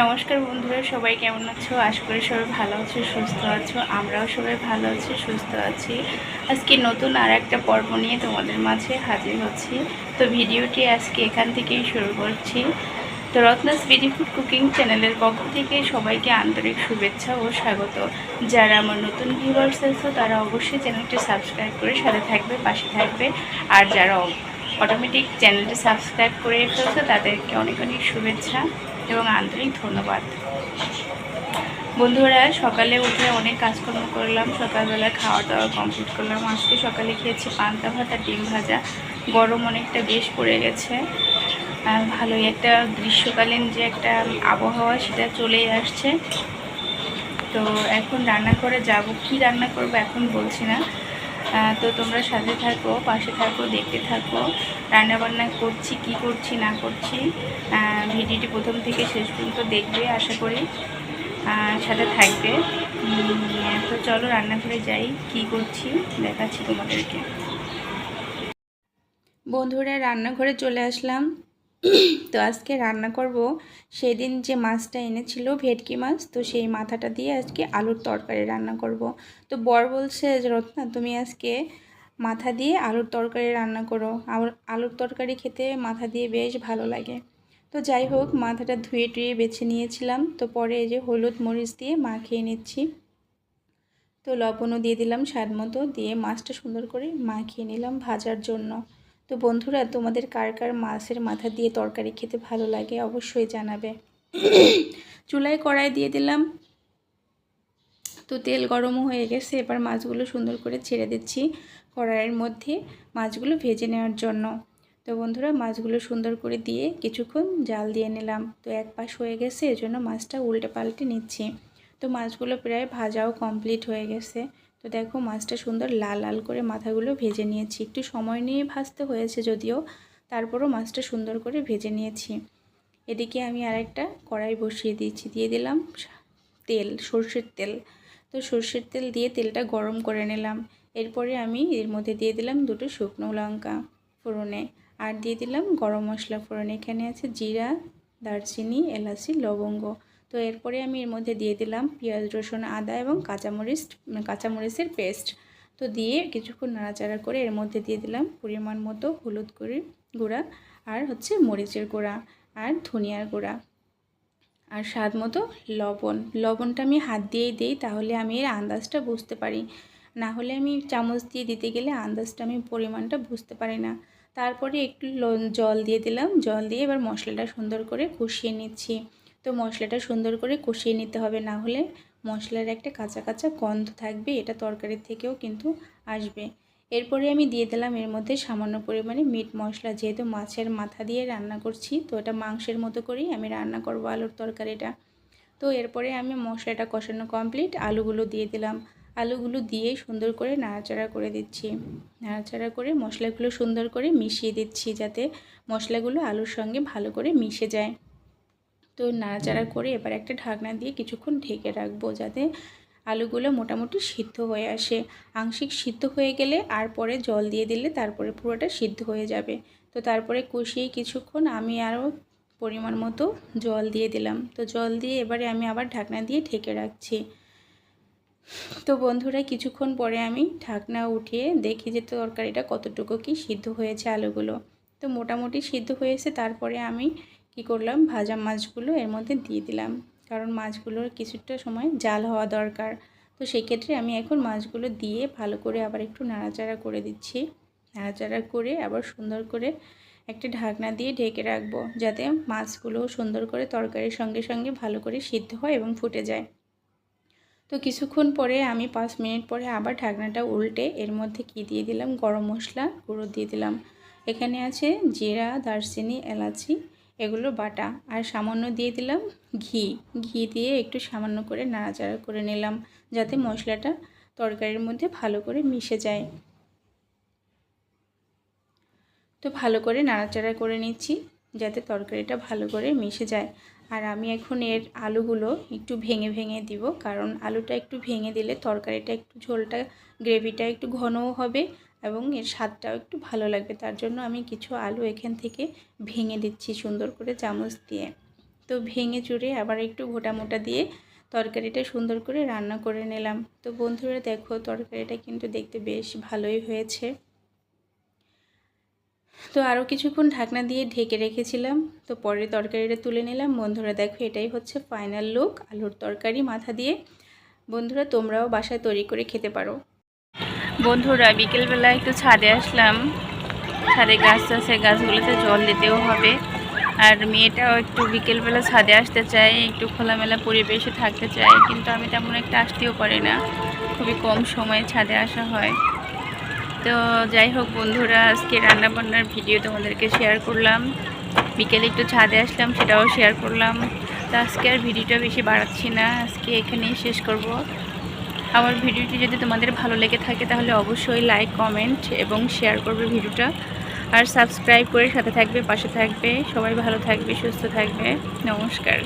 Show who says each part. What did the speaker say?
Speaker 1: নমস্কার বন্ধুরা, সবাই কেমন আছো? আশা করি সবাই ভালো আছো, সুস্থ আছো। আমরাও সবাই ভালো আছি, সুস্থ আছি। আজকে নতুন আর একটা পর্ব নিয়ে তোমাদের মাঝে হাজির হচ্ছি। তো ভিডিওটি আজকে এখান থেকেই শুরু করছি। তো রত্নাস ফুড কুকিং চ্যানেলের পক্ষ থেকে সবাইকে আন্তরিক শুভেচ্ছা ও স্বাগত। যারা আমার নতুন ভিউয়ার্স আছো, তারা অবশ্যই চ্যানেলটি সাবস্ক্রাইব করে সাথে থাকবে, পাশে থাকবে। আর যারা অটোমেটিক চ্যানেলটি সাবস্ক্রাইব করে ফেলছে তাদেরকে অনেক অনেক শুভেচ্ছা। এবং আন্তরিক ধন্যবাদ। বন্ধুরা, সকালে উঠে অনেক কাজকর্ম করলাম। সকালবেলা খাওয়া দাওয়া কমপ্লিট করলাম। আজকে সকালে খেয়েছি পান্তা ভাত আর ডিম ভাজা। গরম অনেকটা বেশ পড়ে গেছে। ভালোই একটা গ্রীষ্মকালীন যে একটা আবহাওয়া, সেটা চলেই আসছে। তো এখন রান্না করে যাব। কি রান্না করব এখন বলছি না। তো তোমরা সাথে থাকো, পাশে থাকো, দেখতে থাকো। রান্না বান্না করছি, কি করছি, না করছি ভিডিওটি প্রথম থেকে শেষ পর্যন্ত দেখবে, আশা করি। সাথে থাকবে। তো চলো রান্নাঘরে যাই, কি করছি, দেখাচ্ছি তোমাদেরকে। বন্ধুরা, রান্নাঘরে চলে আসলাম। তো আজকে রান্না করব। সেদিন যে মাছটা এনেছিল, ভেটকি মাছ, তো সেই মাথাটা দিয়ে আজকে আলুর তরকারি রান্না করব। তো বর বলছে যে, রত্না, তুমি আজকে মাথা দিয়ে আলুর তরকারি রান্না করো। আর আলুর তরকারি খেতে মাথা দিয়ে বেশ ভালো লাগে। তো যাই হোক, মাথাটা ধুয়ে টুয়ে বেছে নিয়েছিলাম। তো পরে এই যে হলুদ মরিচ দিয়ে মাখিয়ে নিচ্ছি। তো লবণও দিয়ে দিলাম স্বাদ মতো। দিয়ে মাছটা সুন্দর করে মাখিয়ে নিলাম ভাজার জন্য। তো বন্ধুরা, তোমাদের কার কার মাছের মাথা দিয়ে তরকারি খেতে ভালো লাগে অবশ্যই জানাবে। চুলায় কড়াই দিয়ে দিলাম। তো তেল গরমও হয়ে গেছে, এবার মাছগুলো সুন্দর করে ছেড়ে দিচ্ছি কড়াইয়ের মধ্যে মাছগুলো ভেজে নেওয়ার জন্য। তো বন্ধুরা, মাছগুলো সুন্দর করে দিয়ে কিছুক্ষণ জাল দিয়ে নিলাম। তো এক পাশ হয়ে গেছে, এজন্য মাছটা উল্টে পাল্টে নিচ্ছি। তো মাছগুলো প্রায় ভাজাও কমপ্লিট হয়ে গেছে। তো দেখো মাছটা সুন্দর লাল লাল করে মাথাগুলো ভেজে নিয়েছি। একটু সময় নিয়ে ভাজতে হয়েছে যদিও, তারপরও মাছটা সুন্দর করে ভেজে নিয়েছি। এদিকে আমি আর একটা কড়াই বসিয়ে দিয়েছি, দিয়ে দিলাম তেল, সর্ষের তেল। তো সর্ষের তেল দিয়ে তেলটা গরম করে নিলাম। এরপরে আমি এর মধ্যে দিয়ে দিলাম দুটো শুকনো লঙ্কা ফোড়নে আর দিয়ে দিলাম গরম মশলা ফোড়নে। এখানে আছে জিরা, দারচিনি, এলাচি, লবঙ্গ। তো এরপরে আমি এর মধ্যে দিয়ে দিলাম পেঁয়াজ, রসুন, আদা এবং কাঁচামরিচ কাঁচামরিচের পেস্ট। তো দিয়ে কিছুক্ষণ নাড়াচাড়া করে এর মধ্যে দিয়ে দিলাম পরিমাণ মতো হলুদ গুঁড়ি, গুঁড়া আর হচ্ছে মরিচের গুঁড়া আর ধনিয়ার গুঁড়া আর স্বাদ মতো লবণ। লবণটা আমি হাত দিয়েই দিই তাহলে আমি এর আন্দাজটা বুঝতে পারি। না হলে আমি চামচ দিয়ে দিতে গেলে আন্দাজটা আমি পরিমাণটা বুঝতে পারি না। তারপরে একটু জল দিয়ে দিলাম। জল দিয়ে এবার মশলাটা সুন্দর করে কষিয়ে নিচ্ছি। তো মশলাটা সুন্দর করে কষিয়ে নিতে হবে, না হলে মশলার একটা কাঁচা কাঁচা গন্ধ থাকবে, এটা তরকারির থেকেও কিন্তু আসবে। এরপরে আমি দিয়ে দিলাম এর মধ্যে সামান্য পরিমাণে মিট মশলা, যেহেতু মাছের মাথা দিয়ে রান্না করছি, তো এটা মাংসের মতো করেই আমি রান্না করব আলুর তরকারিটা। তো এরপরে আমি মশলাটা কষানো কমপ্লিট, আলুগুলো দিয়ে দিলাম। আলুগুলো দিয়ে সুন্দর করে নাড়াচাড়া করে দিচ্ছি। নাড়াচাড়া করে মশলাগুলো সুন্দর করে মিশিয়ে দিচ্ছি, যাতে মশলাগুলো আলুর সঙ্গে ভালো করে মিশে যায়। তো নাড়াচাড়া করে এবার একটা ঢাকনা দিয়ে কিছুক্ষণ ঢেকে রাখব যাতে আলুগুলো মোটামুটি সিদ্ধ হয়ে আসে। আংশিক সিদ্ধ হয়ে গেলে আর পরে জল দিয়ে দিলে তারপরে পুরোটা সিদ্ধ হয়ে যাবে। তো তারপরে কষিয়ে কিছুক্ষণ আমি আরও পরিমাণ মতো জল দিয়ে দিলাম। তো জল দিয়ে এবারে আমি আবার ঢাকনা দিয়ে ঢেকে রাখছি। তো বন্ধুরা, কিছুক্ষণ পরে আমি ঢাকনা উঠিয়ে দেখি যে তরকারিটা কতটুকু কি সিদ্ধ হয়েছে আলুগুলো। তো মোটামুটি সিদ্ধ হয়েছে, তারপরে আমি কি করলাম? ভাজা মাছগুলো এর মধ্যে দিয়ে দিলাম। কারণ মাছগুলোর কিছুটা সময় জাল হওয়া দরকার। তো সেই ক্ষেত্রে আমি এখন মাছগুলো দিয়ে ভালো করে আবার একটু নাড়াচাড়া করে দিচ্ছি। নাড়াচাড়া করে আবার সুন্দর করে একটা ঢাকনা দিয়ে ঢেকে রাখব, যাতে মাছগুলো সুন্দর করে তরকারির সঙ্গে সঙ্গে ভালো করে সিদ্ধ হয় এবং ফুটে যায়। তো কিছুক্ষণ পরে আমি পাঁচ মিনিট পরে আবার ঢাকনাটা উল্টে এর মধ্যে কি দিয়ে দিলাম? গরম মশলা গুঁড়ো দিয়ে দিলাম। এখানে আছে জিরা, দারচিনি, এলাচি এগুলো বাটা। আর সামান্য দিয়ে দিলাম ঘি। ঘি দিয়ে একটু সামান্য করে নাড়াচাড়া করে নিলাম যাতে মশলাটা তরকারির মধ্যে ভালো করে মিশে যায়। তো ভালো করে নাড়াচাড়া করে নিচ্ছি যাতে তরকারিটা ভালো করে মিশে যায়। আর আমি এখন এর আলুগুলো একটু ভেঙে ভেঙে দিব কারণ আলুটা একটু ভেঙে দিলে তরকারিটা একটু ঝোলটা, গ্রেভিটা একটু ঘনও হবে এবং এর স্বাদটাও একটু ভালো লাগবে। তার জন্য আমি কিছু আলু এখান থেকে ভেঙে দিচ্ছি সুন্দর করে চামচ দিয়ে। তো ভেঙে চুড়ে আবার একটু গোটা মোটা দিয়ে তরকারিটা সুন্দর করে রান্না করে নিলাম। তো বন্ধুরা দেখো, তরকারিটা কিন্তু দেখতে বেশ ভালোই হয়েছে। তো আরও কিছুক্ষণ ঢাকনা দিয়ে ঢেকে রেখেছিলাম। তো পরে তরকারিটা তুলে নিলাম। বন্ধুরা দেখো, এটাই হচ্ছে ফাইনাল লুক আলুর তরকারি মাথা দিয়ে। বন্ধুরা, তোমরাও বাসায় তৈরি করে খেতে পারো। বন্ধুরা বিকেলবেলা একটু ছাদে আসলাম। ছাদে গাছ আছে, গাছগুলোতে জল দিতেও হবে। আর মেয়েটাও একটু বিকেলবেলা ছাদে আসতে চায়, একটু খোলামেলা পরিবেশে থাকতে চায়, কিন্তু আমি তেমন একটা আসতেও পারি না। খুবই কম সময়ে ছাদে আসা হয়। তো যাই হোক বন্ধুরা, আজকে রান্নাবান্নার ভিডিও তোমাদেরকে শেয়ার করলাম। বিকেলে একটু ছাদে আসলাম, সেটাও শেয়ার করলাম। তো আজকে আর ভিডিওটা বেশি বাড়াচ্ছি না, আজকে এখানেই শেষ করব। আমার ভিডিওটি যদি তোমাদের ভালো লেগে থাকে তাহলে অবশ্যই লাইক কমেন্ট এবং শেয়ার করবে ভিডিওটা। আর সাবস্ক্রাইব করে সাথে থাকবে, পাশে থাকবে। সবাই ভালো থাকবে, সুস্থ থাকবে। নমস্কার।